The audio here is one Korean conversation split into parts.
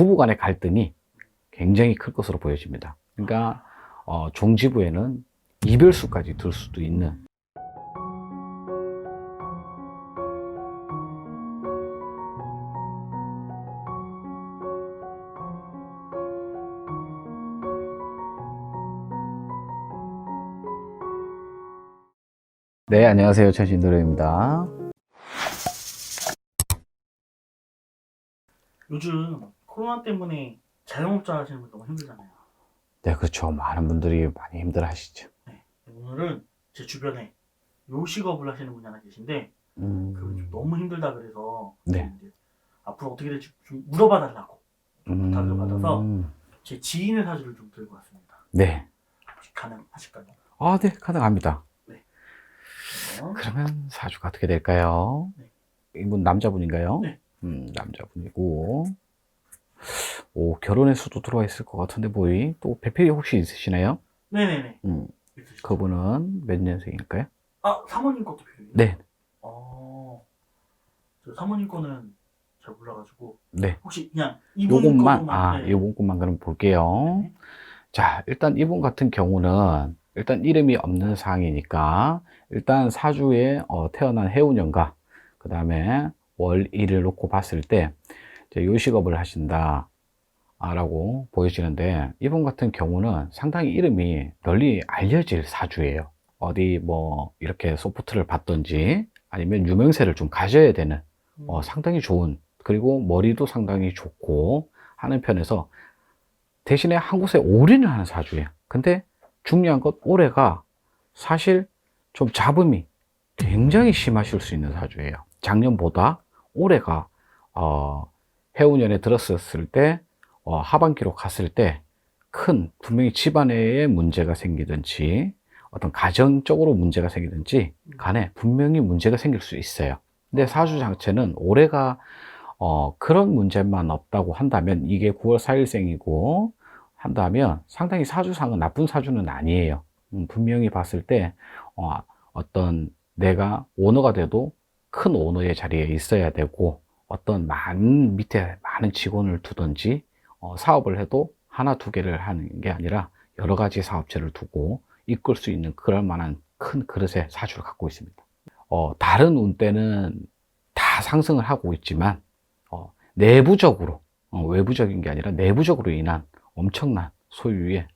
부부 간의 갈등이 굉장히 클 것으로 보여집니다. 그러니까 어, 종지부에는 이별수까지 들 수도 있는 네, 안녕하세요. 최신도로입니다. 요즘 코로나 때문에 자영업자 하시는 분 너무 힘들잖아요. 네, 그렇죠. 많은 분들이 많이 힘들어 하시죠. 네. 오늘은 제 주변에 요식업을 하시는 분이 하나 계신데 그분이 좀 음, 너무 힘들다 그래서 네. 이제 앞으로 어떻게 될지 좀 물어봐 달라고 부탁을 받아서 음, 제 지인의 사주를 좀 들고 왔습니다. 네. 혹시 가능하실까요? 아, 네, 가능합니다. 어? 그러면 사주가 어떻게 될까요? 네. 이분 남자분인가요? 네. 음, 남자분이고. 오, 결혼의 수도 들어와 있을 것 같은데, 뭐이? 또 배필이 혹시 있으시나요? 네네네. 음, 있으시죠? 그분은 몇 년생일까요? 아 사모님 것도 필요해요. 네, 어, 저 사모님 거는 잘 몰라가지고 네. 혹시 그냥 이분 요것만, 거만 아, 네. 요번 것만 그럼 볼게요. 네. 자, 일단 이분 같은 경우는 일단 이름이 없는 상이니까 일단 사주에 어, 태어난 해운년과 그 다음에 월일을 놓고 봤을 때 요식업을 하신다 라고 보여지는데 이분 같은 경우는 상당히 이름이 널리 알려질 사주예요. 어디 뭐 이렇게 소프트를 받던지 아니면 유명세를 좀 가져야 되는 어, 상당히 좋은 그리고 머리도 상당히 좋고 하는 편에서 대신에 한 곳에 올인을 하는 사주예요. 근데 중요한 것 올해가 사실 좀 잡음이 굉장히 심하실 수 있는 사주예요. 작년보다 올해가 어, 해운년에 들었을 때 어, 하반기로 갔을 때 큰 분명히 집안에 문제가 생기든지 어떤 가정적으로 문제가 생기든지 간에 분명히 문제가 생길 수 있어요. 근데 사주 자체는 올해가 어, 그런 문제만 없다고 한다면 이게 9월 4일생이고 한다면 상당히 사주상은 나쁜 사주는 아니에요. 음, 분명히 봤을 때 어, 어떤 내가 오너가 돼도 큰 오너의 자리에 있어야 되고 어떤 많은 밑에 많은 직원을 두든지 어, 사업을 해도 하나 두 개를 하는 게 아니라 여러 가지 사업체를 두고 이끌 수 있는 그럴 만한 큰 그릇의 사주를 갖고 있습니다. 어, 다른 운때는 다 상승을 하고 있지만 어, 내부적으로 어, 외부적인 게 아니라 내부적으로 인한 엄청난 소유의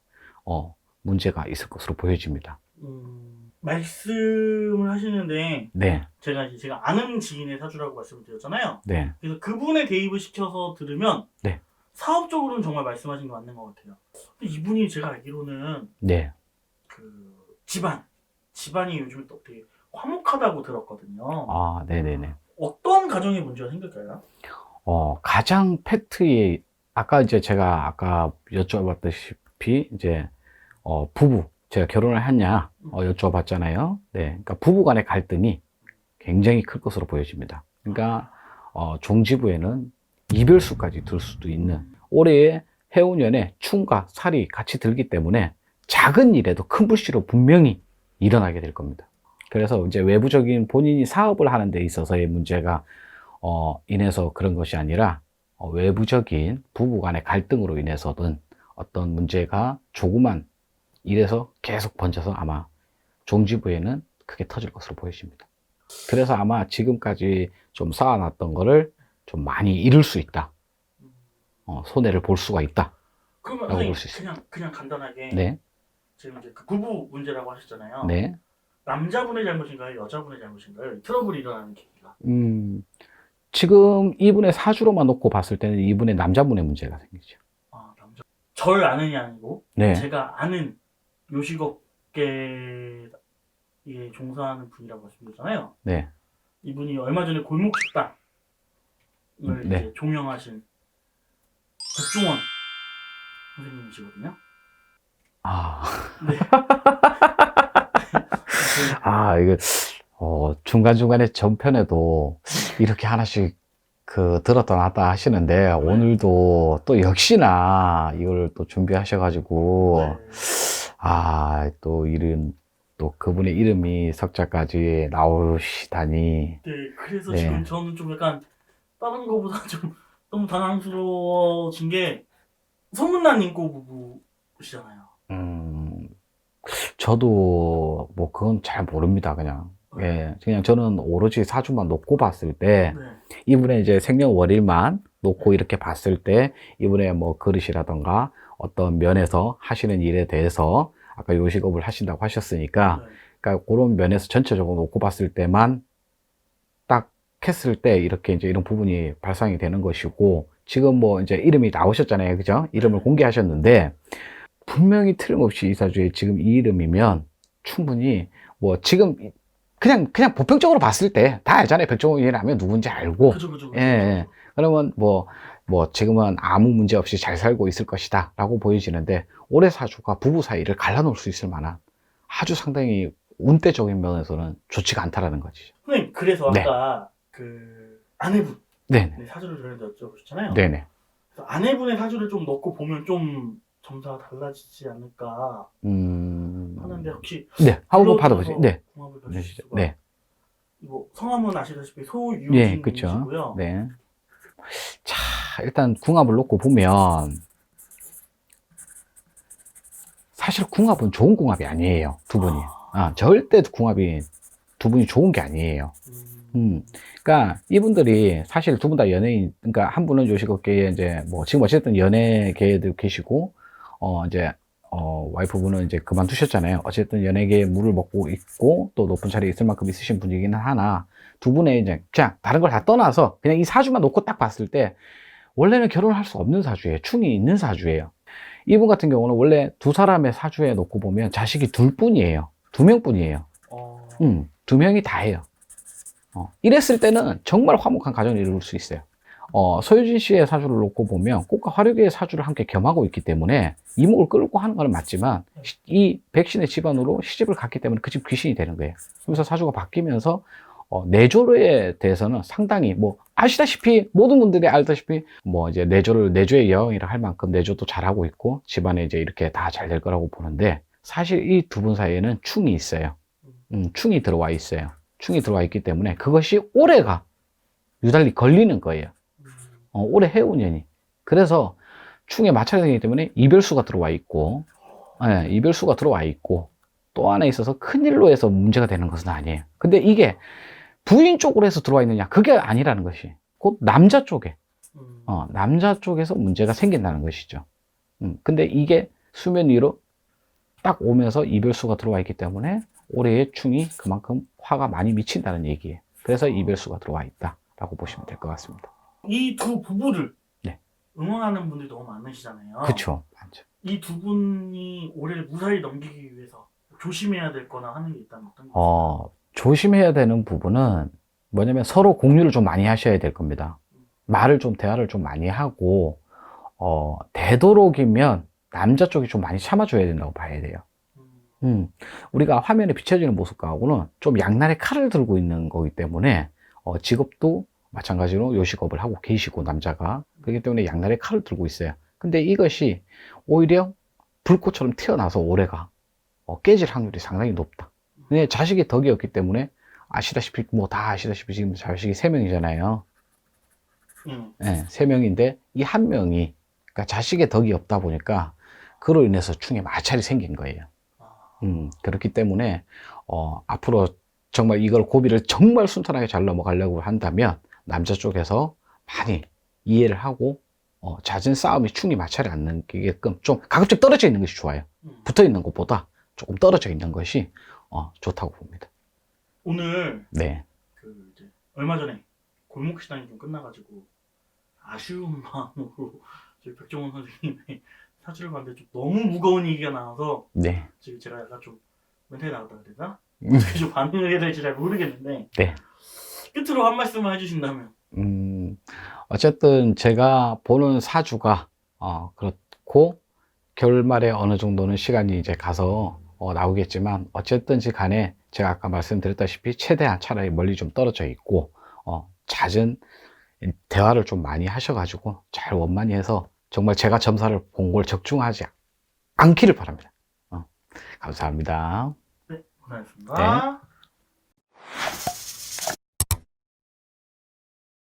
어, 문제가 있을 것으로 보여집니다. 음, 말씀을 하시는데 네, 제가 이제 제가 아는 지인의 사주라고 말씀을 드렸잖아요. 네, 그래서 그분의 대입을 시켜서 들으면 네. 사업적으로는 정말 말씀하신 게 맞는 것 같아요. 근데 이분이 제가 알기로는 네. 그 집안 집안이 요즘에 또 되게 화목하다고 들었거든요. 아, 네네네. 어떤 가정의 문제가 생길까요? 어, 가장 팩트에, 아까 이제 제가 아까 여쭤봤다시피, 이제, 어, 부부, 제가 결혼을 했냐, 어, 여쭤봤잖아요. 네. 그러니까 부부 간의 갈등이 굉장히 클 것으로 보여집니다. 그러니까, 어, 종지부에는 이별수까지 들 수도 있는 올해의 해운년에 충과 살이 같이 들기 때문에 작은 일에도 큰 불씨로 분명히 일어나게 될 겁니다. 그래서 이제 외부적인 본인이 사업을 하는 데 있어서의 문제가 어, 인해서 그런 것이 아니라 어, 외부적인 부부 간의 갈등으로 인해서든 어떤 문제가 조그만 일에서 계속 번져서 아마 종지부에는 크게 터질 것으로 보여집니다. 그래서 아마 지금까지 좀 쌓아놨던 거를 좀 많이 잃을 수 있다. 어, 손해를 볼 수가 있다. 그러면 라고 볼수 있어요. 그냥 그냥 간단하게 네, 지금 이제 그 부부 문제라고 하셨잖아요. 네. 남자분의 잘못인가요? 여자분의 잘못인가요? 이 트러블이 일어나는 계기가. 음, 지금 이분의 사주로만 놓고 봤을 때는 이분의 남자분의 문제가 생기죠. 아 남자. 절 아느냐 아니고 네, 제가 아는 요식업계에 종사하는 분이라고 말씀드렸잖아요. 네, 이분이 얼마 전에 골목 식당을 네. 이제 종영하신 백종원 선생님이시거든요. 아, 네. 아, 이거, 어, 중간중간에 전편에도 이렇게 하나씩 그 들었다 놨다 하시는데 오늘도 또 역시나 이걸 또 준비하셔가지고 네. 아, 또 이름, 또 그분의 이름이 석자까지 나오시다니. 네, 그래서 네. 지금 저는 좀 약간 다른 거보다 좀 너무 당황스러워진 게 소문난 인고 부부시잖아요. 음, 저도 뭐 그건 잘 모릅니다, 그냥. 예, 그냥 저는 오로지 사주만 놓고 봤을 때, 네. 이분의 이제 생년월일만 놓고 이렇게 봤을 때, 이분의 뭐 그릇이라던가 어떤 면에서 하시는 일에 대해서, 아까 요식업을 하신다고 하셨으니까, 네. 그러니까 그런 면에서 전체적으로 놓고 봤을 때만 딱 했을 때 이렇게 이제 이런 부분이 발상이 되는 것이고 지금 뭐 이제 이름이 나오셨잖아요. 그죠? 이름을 공개하셨는데 분명히 틀림없이 이 사주에 지금 이 이름이면 충분히 뭐 지금 그냥 그냥 보편적으로 봤을 때 다 알잖아요. 백종원이라면 누군지 알고 그죠, 그죠, 그죠. 예, 예. 그러면 뭐, 뭐, 지금은 아무 문제 없이 잘 살고 있을 것이다. 라고 보여지는데, 올해 사주가 부부 사이를 갈라놓을 수 있을 만한 아주 상당히 운대적인 면에서는 좋지가 않다라는 거지. 선생님, 그래서 네. 아까 그 아내분 네네. 네, 사주를 저희한테 여쭤보셨잖아요. 네네. 아내분의 사주를 좀 넣고 보면 좀 점수가 달라지지 않을까 음. 하는데 혹시 네. 한번 받아보세요. 네. 궁합을 네. 네. 뭐 성함은 아시다시피 예, 소유진이시고요. 그쵸. 네. 자, 일단 궁합을 놓고 보면, 사실 궁합은 좋은 궁합이 아니에요. 두 분이. 아, 절대 궁합이 두 분이 좋은 게 아니에요. 음, 음, 그러니까 이분들이 사실 두 분 다 연예인, 그러니까 한 분은 요식업계에 이제 뭐 지금 어쨌든 연예계에도 계시고, 어 이제 어 와이프분은 이제 그만두셨잖아요. 어쨌든 연예계에 물을 먹고 있고 또 높은 자리에 있을 만큼 있으신 분이기는 하나 두 분의 이제 그냥 다른 걸 다 떠나서 그냥 이 사주만 놓고 딱 봤을 때 원래는 결혼을 할수 없는 사주예요. 충이 있는 사주예요. 이분 같은 경우는 원래 두 사람의 사주에 놓고 보면 자식이 둘 뿐이에요. 두 명뿐이에요. 어, 음, 두 명이 다예요. 어, 이랬을 때는 정말 화목한 가정을 이룰 수 있어요. 어, 소유진 씨의 사주를 놓고 보면 꽃과 화류계의 사주를 함께 겸하고 있기 때문에 이목을 끌고 하는 건 맞지만 시- 이 백신의 집안으로 시집을 갔기 때문에 그 집 귀신이 되는 거예요. 그래서 사주가 바뀌면서 어, 내조에 대해서는 상당히 뭐 아시다시피 모든 분들이 알다시피 뭐 이제 내조를 내조의 여왕이라 할 만큼 내조도 잘하고 있고 집안에 이제 이렇게 다 잘 될 거라고 보는데 사실 이 두 분 사이에는 충이 있어요. 음, 충이 들어와 있어요. 충이 들어와 있기 때문에 그것이 올해가 유달리 걸리는 거예요. 음, 어, 올해 해운년이. 그래서 충에 마찰이 되기 때문에 이별수가 들어와 있고, 예, 이별수가 들어와 있고, 또 하나 있어서 큰 일로 해서 문제가 되는 것은 아니에요. 근데 이게 부인 쪽으로 해서 들어와 있느냐? 그게 아니라는 것이. 곧 남자 쪽에, 음, 어, 남자 쪽에서 문제가 생긴다는 것이죠. 음, 근데 이게 수면 위로 딱 오면서 이별수가 들어와 있기 때문에 올해의 충이 그만큼 화가 많이 미친다는 얘기예요. 그래서 이별수가 들어와 있다라고 보시면 될 것 같습니다. 이 두 부부를 네. 응원하는 분들이 너무 많으시잖아요. 그쵸. 맞죠. 이 두 분이 올해를 무사히 넘기기 위해서 조심해야 될 거나 하는 게 있다면 어떤 거? 어, 조심해야 되는 부분은 뭐냐면 서로 공유를 좀 많이 하셔야 될 겁니다. 말을 좀, 대화를 좀 많이 하고, 어, 되도록이면 남자 쪽이 좀 많이 참아줘야 된다고 봐야 돼요. 음, 음, 우리가 화면에 비춰지는 모습하고는 좀 양날의 칼을 들고 있는 거기 때문에, 어, 직업도 마찬가지로 요식업을 하고 계시고, 남자가. 그렇기 때문에 양날의 칼을 들고 있어요. 근데 이것이 오히려 불꽃처럼 튀어나와서 올해가 어, 깨질 확률이 상당히 높다. 근데 자식이 덕이 없기 때문에 아시다시피, 뭐 다 아시다시피 지금 자식이 세 명이잖아요 음, 예, 세 명인데 이 한 명이 그러니까 자식의 덕이 없다 보니까 그로 인해서 충에 마찰이 생긴 거예요. 아, 음, 그렇기 때문에 어, 앞으로 정말 이걸 고비를 정말 순탄하게 잘 넘어가려고 한다면 남자 쪽에서 많이 이해를 하고 어, 잦은 싸움이 충이 마찰이 안 느끼게끔 좀 가급적 떨어져 있는 것이 좋아요. 음. 붙어 있는 것보다 조금 떨어져 있는 것이 어, 좋다고 봅니다. 오늘 네. 그 이제 얼마 전에 골목 시장이 좀 끝나가지고 아쉬운 마음으로 저희 백종원 선생님의 사주를 봤는데 좀 너무 무거운 얘기가 나와서 네. 지금 제가 약간 좀 멘탈이 나갔다 그래야 되나? 음. 어떻게 좀 반응을 해야 될지 잘 모르겠는데 네. 끝으로 한 말씀만 해주신다면 음, 어쨌든 제가 보는 사주가, 어, 그렇고, 결말에 어느 정도는 시간이 이제 가서, 어, 나오겠지만, 어쨌든지 간에 제가 아까 말씀드렸다시피 최대한 차라리 멀리 좀 떨어져 있고, 어, 잦은 대화를 좀 많이 하셔가지고, 잘 원만히 해서, 정말 제가 점사를 본 걸 적중하지 않기를 바랍니다. 어, 감사합니다. 고생하셨습니다.